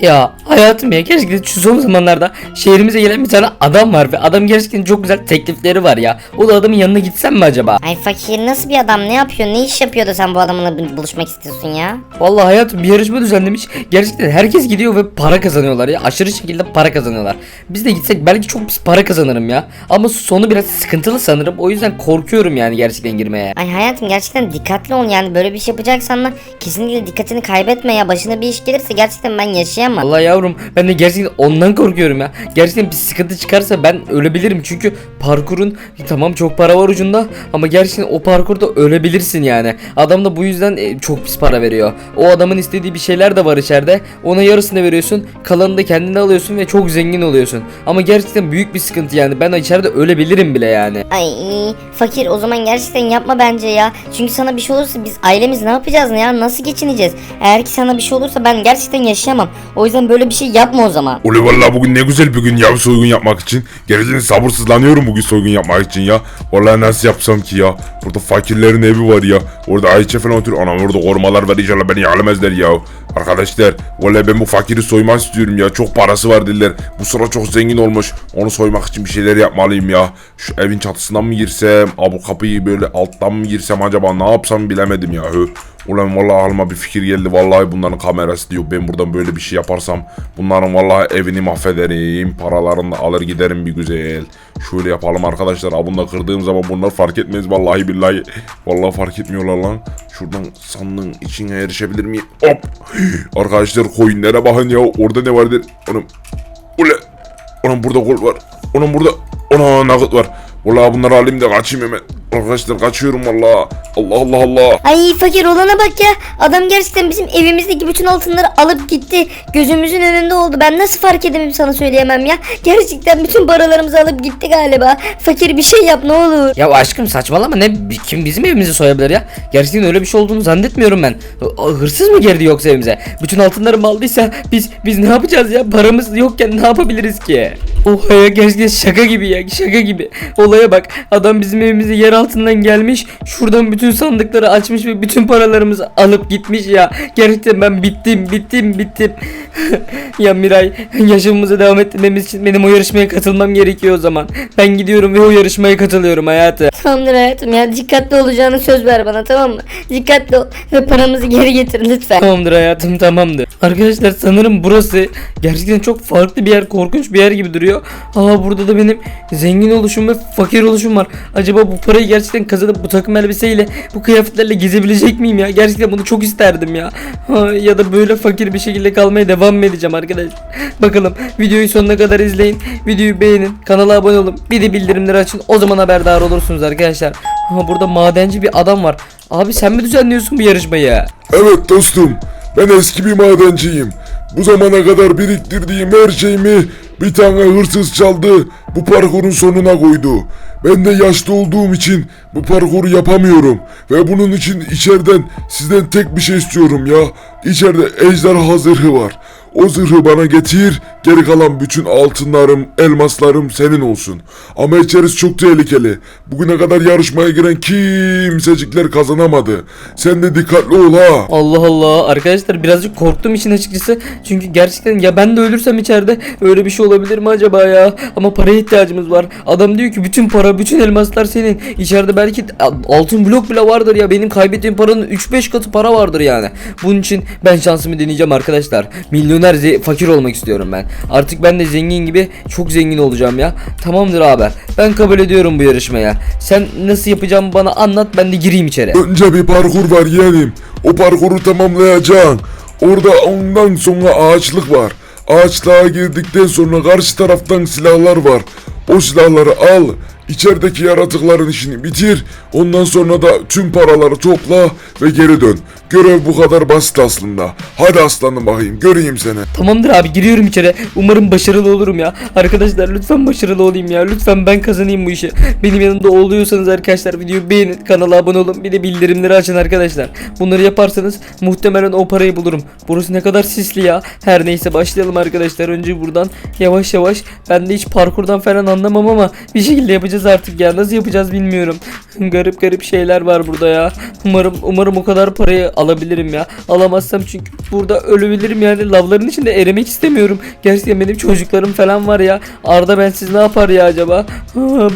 Ya hayatım ya gerçekten şu son zamanlarda şehrimize gelen bir tane adam var ve adam gerçekten çok güzel teklifleri var ya. O da adamın yanına gitsem mi acaba? Ay fakir nasıl bir adam ne yapıyor ne iş yapıyor da sen bu adamla bu- buluşmak istiyorsun ya? Vallahi hayatım bir yarışma düzenlemiş. Gerçekten herkes gidiyor ve para kazanıyorlar ya. Aşırı şekilde para kazanıyorlar. Biz de gitsek belki çok pis para kazanırım ya. Ama sonu biraz sıkıntılı sanırım. O yüzden korkuyorum yani gerçekten girmeye. Ay hayatım gerçekten dikkatli ol yani böyle bir şey yapacaksan da kesinlikle dikkatini kaybetme ya başına bir iş gelirse gerçekten ben yaşayamam. Vallahi yavrum ben de gerçekten ondan korkuyorum ya. Gerçekten bir sıkıntı çıkarsa ben ölebilirim. Çünkü parkurun tamam çok para var ucunda ama gerçekten o parkurda ölebilirsin yani. Adam da bu yüzden e, çok pis para veriyor. O adamın istediği bir şeyler de var içeride. Ona yarısını veriyorsun. Kalanını da kendine alıyorsun ve çok zengin oluyorsun. Ama gerçekten büyük bir sıkıntı yani. Ben içeride ölebilirim bile yani. Ay fakir o zaman gerçekten yapma bence ya. Çünkü sana bir şey olursa biz ailemiz ne yapacağız ya nasıl geçineceğiz? Eğer ki sana bir şey olursa ben gerçekten yaşayamam. O yüzden böyle bir şey yapma o zaman. Ulu valla bugün ne güzel bir gün ya soygun yapmak için. Gerçekten sabırsızlanıyorum bugün soygun yapmak için ya. Vallahi nasıl yapsam ki ya. Burada fakirlerin evi var ya. Orada Ayça falan oturuyor. Anam orada korumalar var inşallah beni yalemezler ya. Arkadaşlar vallahi ben bu fakiri soymak istiyorum ya. Çok parası var dediler. Bu sıra çok zengin olmuş. Onu soymak için bir şeyler yapmalıyım ya. Şu evin çatısından mı girsem? Aa, bu kapıyı böyle alttan mı girsem acaba ne yapsam bilemedim ya. Ulan vallahi aklıma bir fikir geldi. Vallahi bunların kamerası diyor. Ben buradan böyle bir şey yaparsam bunların vallahi evini mahvederim. Paralarını alır giderim bir güzel. Şöyle yapalım arkadaşlar. Ha bunu da kırdığım zaman bunlar fark etmez vallahi billahi. Vallahi fark etmiyorlar lan. Şuradan sandığın içine erişebilir miyim? Hop. Arkadaşlar koyunlara bakın ya. Orada ne vardır? Onun Ule. Onun burada kol var. Onun burada. Ona nakit var. Vallahi bunları alayım da kaçayım hemen. Arkadaşlar kaçıyorum vallahi. Allah Allah Allah. Ay fakir olana bak ya. Adam gerçekten bizim evimizdeki bütün altınları alıp gitti. Gözümüzün önünde oldu. Ben nasıl fark edemem sana söyleyemem ya. Gerçekten bütün paralarımızı alıp gitti galiba. Fakir bir şey yap ne olur. Ya aşkım saçmalama ne kim bizim evimizi soyabilir ya? Gerçekten öyle bir şey olduğunu zannetmiyorum ben. Hırsız mı girdi yoksa evimize? Bütün altınlarımı aldıysa biz biz ne yapacağız ya? Paramız yokken ne yapabiliriz ki? Oha ya gerçekten şaka gibi ya şaka gibi. Olaya bak adam bizim evimize yer altından gelmiş. Şuradan bütün sandıkları açmış ve bütün paralarımızı alıp gitmiş ya. Gerçekten ben bittim bittim bittim. ya Miray yaşamımıza devam ettirmemiz için benim o yarışmaya katılmam gerekiyor o zaman. Ben gidiyorum ve o yarışmaya katılıyorum hayatı. Tamamdır hayatım ya dikkatli olacağını söz ver bana tamam mı? Dikkatli ol ve paramızı geri getir lütfen. Tamamdır hayatım tamamdır. Arkadaşlar sanırım burası gerçekten çok farklı bir yer korkunç bir yer gibi duruyor. Aa burada da benim zengin oluşum ve fakir oluşum var. Acaba bu parayı gerçekten kazanıp bu takım elbiseyle bu kıyafetlerle gezebilecek miyim ya? Gerçekten bunu çok isterdim ya. Ya da böyle fakir bir şekilde kalmaya devam mı edeceğim arkadaşlar? Bakalım videoyu sonuna kadar izleyin. Videoyu beğenin. Kanala abone olun. Bir de bildirimleri açın. O zaman haberdar olursunuz arkadaşlar. Ha, burada madenci bir adam var. Abi sen mi düzenliyorsun bu yarışmayı? Evet dostum. Ben eski bir madenciyim. Bu zamana kadar biriktirdiğim her şeyimi bir tane hırsız çaldı. Bu parkurun sonuna koydu. Ben de yaşlı olduğum için bu parkuru yapamıyorum. Ve bunun için içeriden sizden tek bir şey istiyorum ya. İçeride ejderha zırhı var. O zırhı bana getir, geri kalan bütün altınlarım, elmaslarım senin olsun. Ama içerisi çok tehlikeli. Bugüne kadar yarışmaya giren kimsecikler kazanamadı. Sen de dikkatli ol ha. Allah Allah arkadaşlar birazcık korktum işin açıkçası çünkü gerçekten ya ben de ölürsem içeride öyle bir şey olabilir mi acaba ya? Ama paraya ihtiyacımız var. Adam diyor ki bütün para bütün elmaslar senin. İçeride belki altın blok bile vardır ya. Benim kaybettiğim paranın 3-5 katı para vardır yani. Bunun için ben şansımı deneyeceğim arkadaşlar. Milyoner fakir olmak istiyorum ben. Artık ben de zengin gibi çok zengin olacağım ya. Tamamdır abi. Ben kabul ediyorum bu yarışmaya. Sen nasıl yapacağımı bana anlat ben de gireyim içeri. Önce bir parkur var yeğenim. O parkuru tamamlayacaksın. Orada ondan sonra ağaçlık var. Ağaçlığa girdikten sonra karşı taraftan silahlar var. O silahları al. İçerideki yaratıkların işini bitir. Ondan sonra da tüm paraları topla ve geri dön. Görev bu kadar basit aslında. Hadi aslanım bakayım göreyim seni. Tamamdır abi giriyorum içeri. Umarım başarılı olurum ya. Arkadaşlar lütfen başarılı olayım ya. Lütfen ben kazanayım bu işi. Benim yanımda oluyorsanız arkadaşlar videoyu beğenin. Kanala abone olun. Bir de bildirimleri açın arkadaşlar. Bunları yaparsanız muhtemelen o parayı bulurum. Burası ne kadar sisli ya. Her neyse başlayalım arkadaşlar. Önce buradan yavaş yavaş. Ben de hiç parkurdan falan anlamam ama bir şekilde yapacağız yapacağız artık ya? Nasıl yapacağız bilmiyorum. garip garip şeyler var burada ya. Umarım umarım o kadar parayı alabilirim ya. Alamazsam çünkü burada ölebilirim yani. Lavların içinde erimek istemiyorum. Gerçekten benim çocuklarım falan var ya. Arda bensiz ne yapar ya acaba?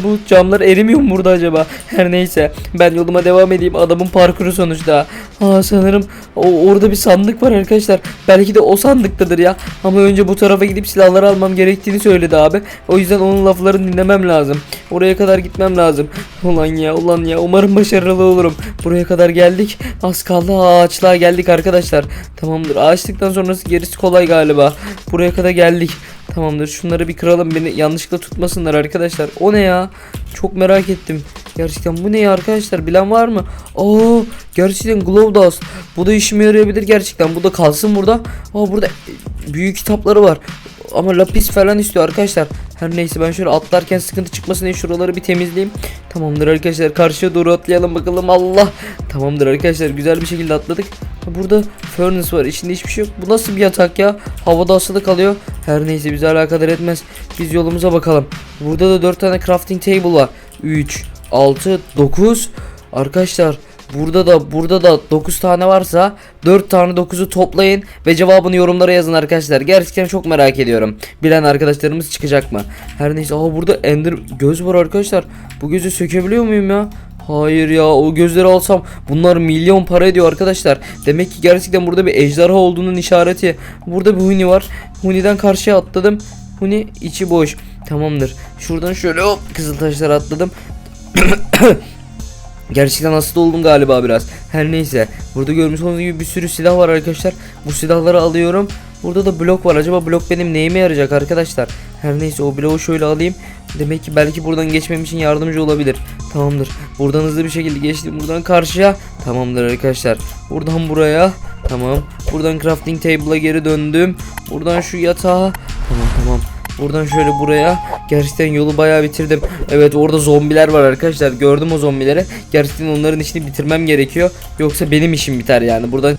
Bu camlar erimiyor mu burada acaba? Her neyse ben yoluma devam edeyim. Adamın parkuru sonuçta. Aa sanırım o, orada bir sandık var arkadaşlar. Belki de o sandıktadır ya. Ama önce bu tarafa gidip silahları almam gerektiğini söyledi abi. O yüzden onun laflarını dinlemem lazım. Oraya kadar gitmem lazım. Ulan ya ulan ya umarım başarılı olurum. Buraya kadar geldik. Az kaldı ağaçlığa geldik arkadaşlar. Tamamdır ağaçlıktan sonrası gerisi kolay galiba. Buraya kadar geldik. Tamamdır şunları bir kıralım beni yanlışlıkla tutmasınlar arkadaşlar. O ne ya? Çok merak ettim. Gerçekten bu ne ya arkadaşlar bilen var mı? Aa gerçekten Glow Dust. Bu da işime yarayabilir gerçekten. Bu da kalsın burada. Aa burada büyük kitapları var. Ama lapis falan istiyor arkadaşlar. Her neyse ben şöyle atlarken sıkıntı çıkmasın diye şuraları bir temizleyeyim. Tamamdır arkadaşlar karşıya doğru atlayalım bakalım Allah. Tamamdır arkadaşlar güzel bir şekilde atladık. Burada furnace var içinde hiçbir şey yok. Bu nasıl bir yatak ya? Havada asılı kalıyor. Her neyse bizi alakadar etmez. Biz yolumuza bakalım. Burada da 4 tane crafting table var. 3, 6, 9. Arkadaşlar Burada da burada da 9 tane varsa 4 tane 9'u toplayın ve cevabını yorumlara yazın arkadaşlar. Gerçekten çok merak ediyorum. Bilen arkadaşlarımız çıkacak mı? Her neyse aa burada ender göz var arkadaşlar. Bu gözü sökebiliyor muyum ya? Hayır ya o gözleri alsam bunlar milyon para ediyor arkadaşlar. Demek ki gerçekten burada bir ejderha olduğunun işareti. Burada bir huni var. Huni'den karşıya atladım. Huni içi boş. Tamamdır. Şuradan şöyle hop kızıl taşlara atladım. Gerçekten hasta oldum galiba biraz. Her neyse. Burada görmüş olduğunuz gibi bir sürü silah var arkadaşlar. Bu silahları alıyorum. Burada da blok var. Acaba blok benim neyime yarayacak arkadaşlar? Her neyse o bloğu şöyle alayım. Demek ki belki buradan geçmem için yardımcı olabilir. Tamamdır. Buradan hızlı bir şekilde geçtim. Buradan karşıya. Tamamdır arkadaşlar. Buradan buraya. Tamam. Buradan crafting table'a geri döndüm. Buradan şu yatağa. Buradan şöyle buraya. Gerçekten yolu bayağı bitirdim. Evet orada zombiler var arkadaşlar. Gördüm o zombileri. Gerçekten onların işini bitirmem gerekiyor. Yoksa benim işim biter yani. Buradan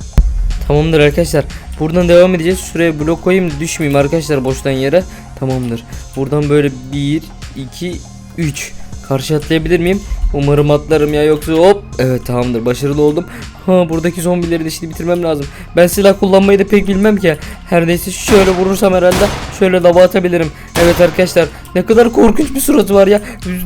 Tamamdır arkadaşlar. Buradan devam edeceğiz. Şuraya blok koyayım düşmeyeyim arkadaşlar boştan yere. Tamamdır. Buradan böyle 1 2 3 Karşı atlayabilir miyim? Umarım atlarım ya yoksa hop. Evet tamamdır başarılı oldum. Ha buradaki zombilerin işini bitirmem lazım. Ben silah kullanmayı da pek bilmem ki. Her neyse şöyle vurursam herhalde şöyle lava atabilirim. Evet arkadaşlar ne kadar korkunç bir suratı var ya.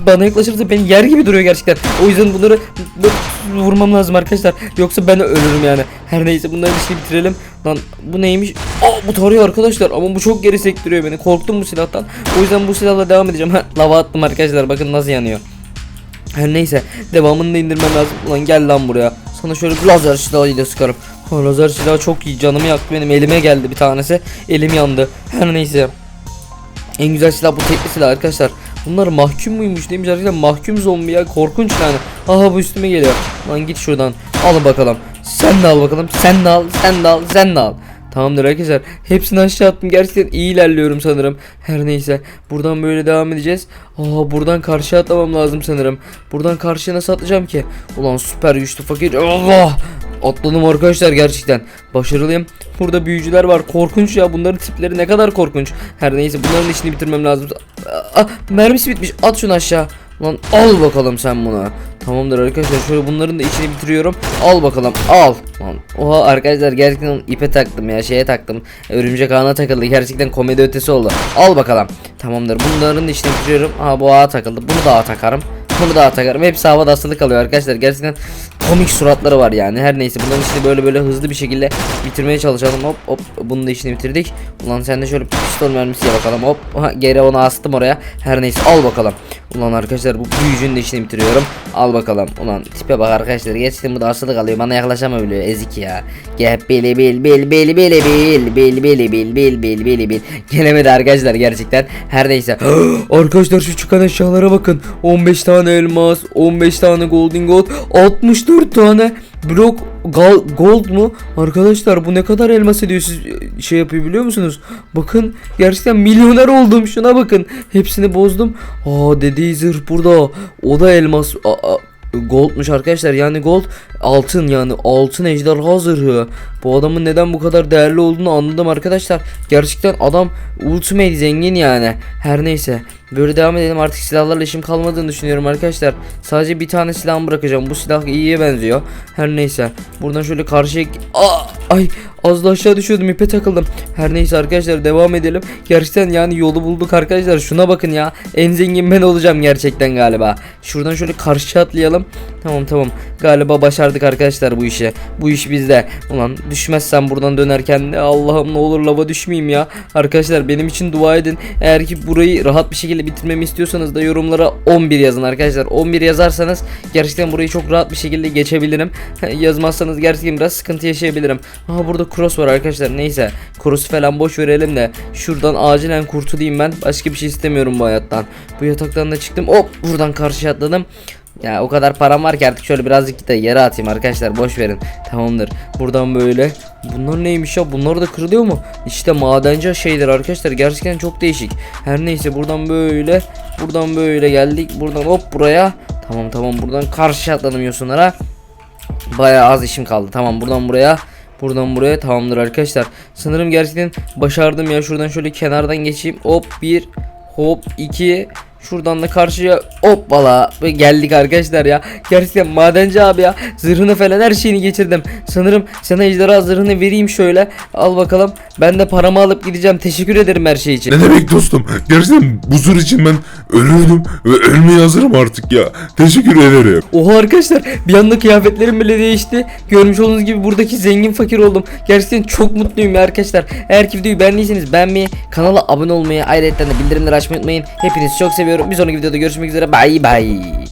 Bana yaklaşırsa beni yer gibi duruyor gerçekten. O yüzden bunları bu- vurmam lazım arkadaşlar. Yoksa ben ölürüm yani. Her neyse bunların işini bitirelim. Lan bu neymiş? Aa bu tarıyor arkadaşlar ama bu çok geri sektiriyor beni. Korktum bu silahtan. O yüzden bu silahla devam edeceğim. Lava attım arkadaşlar bakın nasıl yanıyor. Her neyse devamını da indirmem lazım. Ulan gel lan buraya. Sana şöyle bir lazer silahıyla sıkarım. Ha, lazer silahı çok iyi. Canımı yaktı benim. Elime geldi bir tanesi. Elim yandı. Her neyse. En güzel silah bu tekli silah arkadaşlar. Bunlar mahkum muymuş neymiş arkadaşlar mahkum zombi ya korkunç yani. Aha bu üstüme geliyor. Lan git şuradan. Al bakalım. Sen de al bakalım. Sen de al. Sen de al. Sen de al. Tamamdır arkadaşlar. Hepsini aşağı attım. Gerçekten iyi ilerliyorum sanırım. Her neyse. Buradan böyle devam edeceğiz. Aa buradan karşıya atlamam lazım sanırım. Buradan karşıya nasıl atlayacağım ki? Ulan süper güçlü fakir. Allah! Atladım arkadaşlar gerçekten. Başarılıyım. Burada büyücüler var. Korkunç ya. Bunların tipleri ne kadar korkunç. Her neyse bunların işini bitirmem lazım. Aa, mermisi bitmiş. At şunu aşağı. Lan al bakalım sen bunu. Tamamdır arkadaşlar şöyle bunların da içini bitiriyorum. Al bakalım al. Lan, oha arkadaşlar gerçekten ipe taktım ya şeye taktım. Örümcek ağına takıldı gerçekten komedi ötesi oldu. Al bakalım. Tamamdır bunların da içini bitiriyorum. Aa bu ağa takıldı. Bunu da ağa takarım. Bunu da ağa takarım. Hepsi havada asılı kalıyor arkadaşlar. Gerçekten komik suratları var yani. Her neyse bunların işini böyle böyle hızlı bir şekilde bitirmeye çalışalım. Hop hop bunun da işini bitirdik. Ulan sen de şöyle pistol mermisiye bakalım. Hop Aha, geri onu astım oraya. Her neyse al bakalım. Ulan arkadaşlar bu büyücünün de işini bitiriyorum. Al bakalım. Ulan tipe bak arkadaşlar. Gerçekten bu da asılı kalıyor. Bana yaklaşamıyor ezik ya. Gel bil bil bil bil bil bil bil bil bil bil bil bil bil. Gelemedi arkadaşlar gerçekten. Her neyse. arkadaşlar şu çıkan eşyalara bakın. 15 tane elmas, 15 tane golden gold, 64 tane blok gal- gold mu? Arkadaşlar bu ne kadar elmas ediyor siz şey yapıyor biliyor musunuz? Bakın gerçekten milyoner oldum şuna bakın. Hepsini bozdum. Aa dediği zırh burada. O da elmas. Aa, Goldmuş arkadaşlar yani gold altın yani altın ejderha zırhı. Bu adamın neden bu kadar değerli olduğunu anladım arkadaşlar. Gerçekten adam ultimate zengin yani. Her neyse Böyle devam edelim artık silahlarla işim kalmadığını düşünüyorum arkadaşlar. Sadece bir tane silahımı bırakacağım. Bu silah iyiye benziyor. Her neyse. Buradan şöyle karşıya... Ay az da aşağı düşüyordum ipe takıldım. Her neyse arkadaşlar devam edelim. Gerçekten yani yolu bulduk arkadaşlar. Şuna bakın ya. En zengin ben olacağım gerçekten galiba. Şuradan şöyle karşıya atlayalım. Tamam tamam. Galiba başardık arkadaşlar bu işi. Bu iş bizde. Ulan düşmezsem buradan dönerken de Allah'ım ne olur lava düşmeyeyim ya. Arkadaşlar benim için dua edin. Eğer ki burayı rahat bir şekilde bitirmemi istiyorsanız da yorumlara 11 yazın arkadaşlar. 11 yazarsanız gerçekten burayı çok rahat bir şekilde geçebilirim. Yazmazsanız gerçekten biraz sıkıntı yaşayabilirim. Aha burada cross var arkadaşlar. Neyse. Cross falan boş verelim de şuradan acilen kurtulayım ben. Başka bir şey istemiyorum bu hayattan. Bu yataktan da çıktım. Hop buradan karşıya atladım. Ya o kadar param var ki artık şöyle birazcık da yere atayım arkadaşlar boş verin. Tamamdır. Buradan böyle. Bunlar neymiş ya? Bunlar da kırılıyor mu? İşte madenci şeyler arkadaşlar. Gerçekten çok değişik. Her neyse buradan böyle. Buradan böyle geldik. Buradan hop buraya. Tamam tamam buradan karşı atladım yosunlara. Bayağı az işim kaldı. Tamam buradan buraya. Buradan buraya tamamdır arkadaşlar. Sanırım gerçekten başardım ya. Şuradan şöyle kenardan geçeyim. Hop bir. Hop iki. Şuradan da karşıya hoppala geldik arkadaşlar ya. Gerçekten madenci abi ya. Zırhını falan her şeyini geçirdim. Sanırım sana ejderha zırhını vereyim şöyle. Al bakalım. Ben de paramı alıp gideceğim. Teşekkür ederim her şey için. Ne demek dostum? Gerçekten bu zır için ben ölürdüm ve ölmeye hazırım artık ya. Teşekkür ederim. Oha arkadaşlar bir anda kıyafetlerim bile değişti. Görmüş olduğunuz gibi buradaki zengin fakir oldum. Gerçekten çok mutluyum ya arkadaşlar. Eğer ki videoyu beğendiyseniz beğenmeyi, kanala abone olmayı, ayrıca de bildirimleri açmayı unutmayın. Hepinizi çok seviyorum. Bir sonraki videoda görüşmek üzere. Bay bay.